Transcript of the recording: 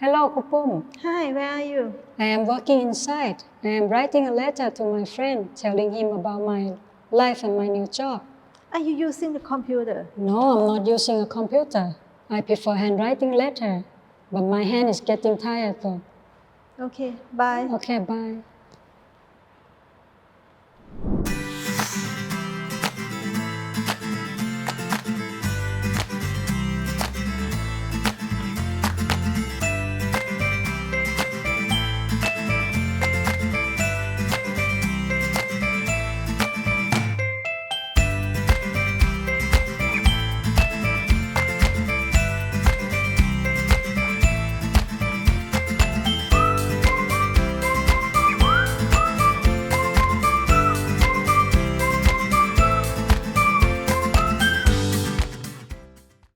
Hello, Kupum. Hi, where are you? I am working inside. I am writing a letter to my friend telling him about my life and my new job. Are you using the computer? No, I'm not using a computer. I prefer handwriting letter, but my hand is getting tired though. Okay, bye. Okay, bye.